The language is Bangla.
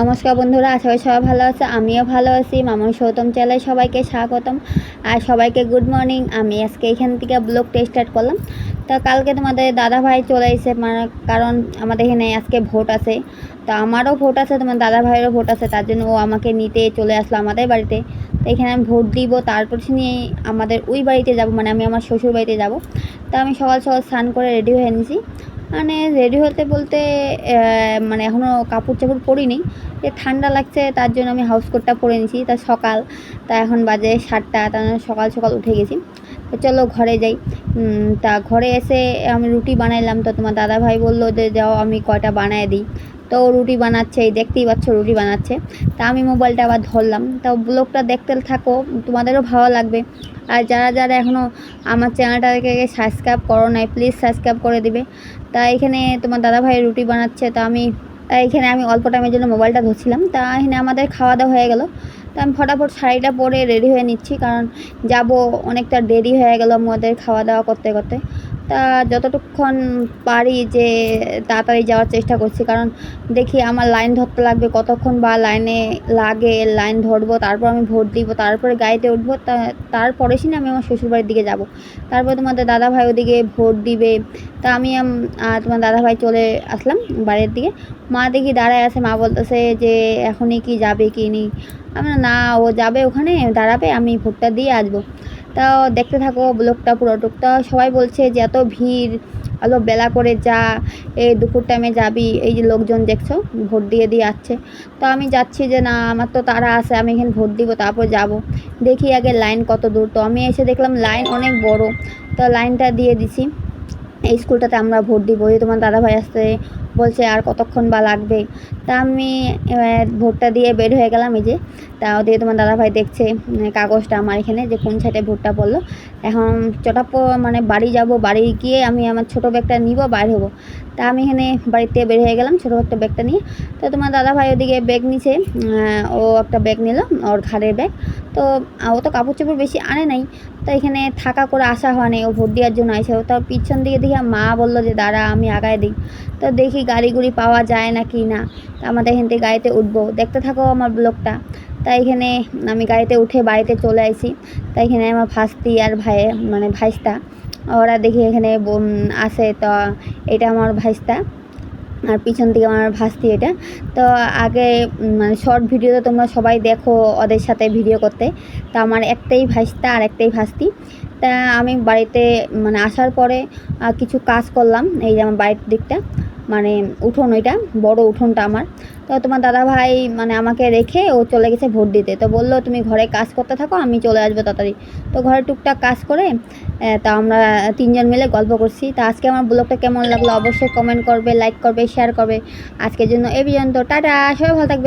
নমস্কার বন্ধুরা, আশা করি সবাই ভালো আছে, আমিও ভালো আছি, মামুন সৌতম চ্যানেলে সবাইকে স্বাগতম। আর সবাইকে গুড মর্নিং আমি আজকে এখান থেকে ব্লগটা স্টার্ট করলাম। তো কালকে তোমাদের দাদা ভাই চলে এসেছে মানে কারণ আমাদের এখানে আজকে ভোট আছে। তো আমারও ভোট আছে, তোমার দাদা ভাইয়েরও ভোট আছে, তার জন্য ও আমাকে নিতে চলে আসলো আমাদের বাড়িতে। তো এখানে আমি ভোট দিব, তারপর নিয়ে আমাদের ওই বাড়িতে যাব মানে আমি আমার শ্বশুর বাড়িতে যাব। তো আমি সকাল সকাল স্নান করে রেডি হয়ে নিয়েছি। মানে রেডি হতে বলতে মানে এখনও কাপড় চাপড় পরিনি। যে ঠান্ডা লাগছে তার জন্য আমি হাউস কোটটা পরে নিয়েছি। তা সকাল, তা এখন বাজে সাতটা তার সকাল সকাল উঠে গেছি। তো চলো ঘরে যাই। তা ঘরে এসে আমি রুটি বানাইলাম। তো তোমার দাদা ভাই বলল যে, যাও আমি কয়টা বানায় দিই? তো রুটি বানাচ্ছে, এই দেখতেই পাচ্ছ রুটি বানাচ্ছে। তা আমি মোবাইলটা আবার ধরলাম। তা ব্লগটা দেখতে থাকো, তোমাদেরও ভালো লাগবে। আর যারা যারা এখনও আমার চ্যানেলটাকে সাবস্ক্রাইব করো নাই প্লিজ সাবস্ক্রাইব করে দিবে। তা এখানে তোমার দাদা ভাই রুটি বানাচ্ছে, তা আমি এখানে আমি অল্প টাইমের জন্য মোবাইলটা ধরছিলাম, তা এখানে আমাদের খাওয়া দাওয়া হয়ে গেল। তা আমি ফটাফট শাড়িটা পরে রেডি হয়ে নিচ্ছি, কারণ যাব অনেকটা দেরি হয়ে গেল আমাদের খাওয়া দাওয়া করতে করতে। তা যতটুক্ষণ পারি যে তাড়াতাড়ি যাওয়ার চেষ্টা করছি, কারণ দেখি আমার লাইন ধরতে লাগবে কতক্ষণ বা লাইনে লাগে, লাইন ধরবো, তারপর আমি ভোট দিব, তারপরে গাড়িতে উঠবো তারপরে সিনে আমি আমার শ্বশুরবাড়ির দিকে যাব। তারপর তোমাদের দাদা ভাই ওদিকে ভোট দিবে, তা আমি তোমার দাদা ভাই চলে আসলাম বাড়ির দিকে। মা দেখি দাঁড়ায় আছে, মা বলতেছে যে এখনই কি যাবে, কি নেই। আমি না, ও যাবে ওখানে, দাঁড়াবে, আমি ভোটটা দিয়ে আসব। তাও দেখতে থাকো, ব্লগটা পুরোটুক তা সবাই বলছে যে এত ভিড়, আলো বেলা করে যা, এই দুপুর টাইমে যাবি। এই যে লোকজন দেখছ, ভোট দিয়ে দিয়ে আসছে। তো আমি যাচ্ছি যে না, আমার তো তারা আছে, আমি এখানে ভোট দিব, তারপর যাব। দেখি আগে লাইন কত দূর। তো আমি এসে দেখলাম লাইন অনেক বড়। তো লাইনটা দিয়ে দিছি। এই স্কুলটাতে আমরা ভোট দিব। এই তোমার দাদাভাই আসতে বলছে, আর কতক্ষণ বা লাগবে? তা আমি ভোটটা দিয়ে বের হয়ে গেলাম এই যে। তা ওদিকে তোমার দাদাভাই দেখছে কাগজটা আমার এখানে, যে কোন সাইডে ভোটটা পড়ল। এখন চটাপ মানে বাড়ি যাব, বাড়ি গিয়ে আমি আমার ছোটো ব্যাগটা নিব, বাইরে হব। তা আমি এখানে বাড়িতে বের হয়ে গেলাম, ছোটো একটা ব্যাগটা নিয়ে। তো তোমার দাদাভাই ওদিকে ব্যাগ নিছে ও একটা ব্যাগ নিল, ওর ঘাড়ের ব্যাগ। তো ও তো কাপড় চোপড় বেশি আনে নাই। তো এখানে থাকা করে আসা হয়নি, ও ভোট দেওয়ার জন্য আসে ও তার পিছন দিকে দেখি মা বলল যে, দাঁড়া, আমি আগায় দিই। তো দেখি গাড়ি গুড়ি পাওয়া যায় না কি না, তো আমাদের এখান থেকে গাড়িতে উঠবো। দেখতে থাকো আমার ব্লগটা। তাই এখানে আমি গাড়িতে উঠে বাড়িতে চলে আসি। তাই এখানে আমার ভাস্তি আর ভাই মানে ভাইস্তা, ওরা দেখি এখানে আসে তো এটা আমার ভাইস্তা। আর পিছন থেকে আমার ভাস্তি এটা। তো আগে মানে শর্ট ভিডিওতে তোমরা সবাই দেখো ওদের সাথে ভিডিও করতে। তা আমার একটাই ভাইস্তা আর একটাই ভাস্তি। তা আমি বাড়িতে মানে আসার পরে কিছু কাজ করলাম, এই যে আমার বাড়ির দিকটা। মানে উঠোন ওইটা, বড় উঠোনটা আমার। তো তোমার দাদা ভাই মানে আমাকে রেখে ও চলে গেছে ভোট দিতে। তো বলল, তুমি ঘরে কাজ করতে থাকো, আমি চলে আসব তাড়াতাড়ি। তো ঘরে টুকটাক কাজ করে তা আমরা তিনজন মিলে গল্প করছি। তা আজকে আমার ব্লগটা কেমন লাগল অবশ্যই কমেন্ট করবে লাইক করবে শেয়ার করবে। আজকের জন্য এ পর্যন্ত। টাটা, সবাই ভালো থাকবে।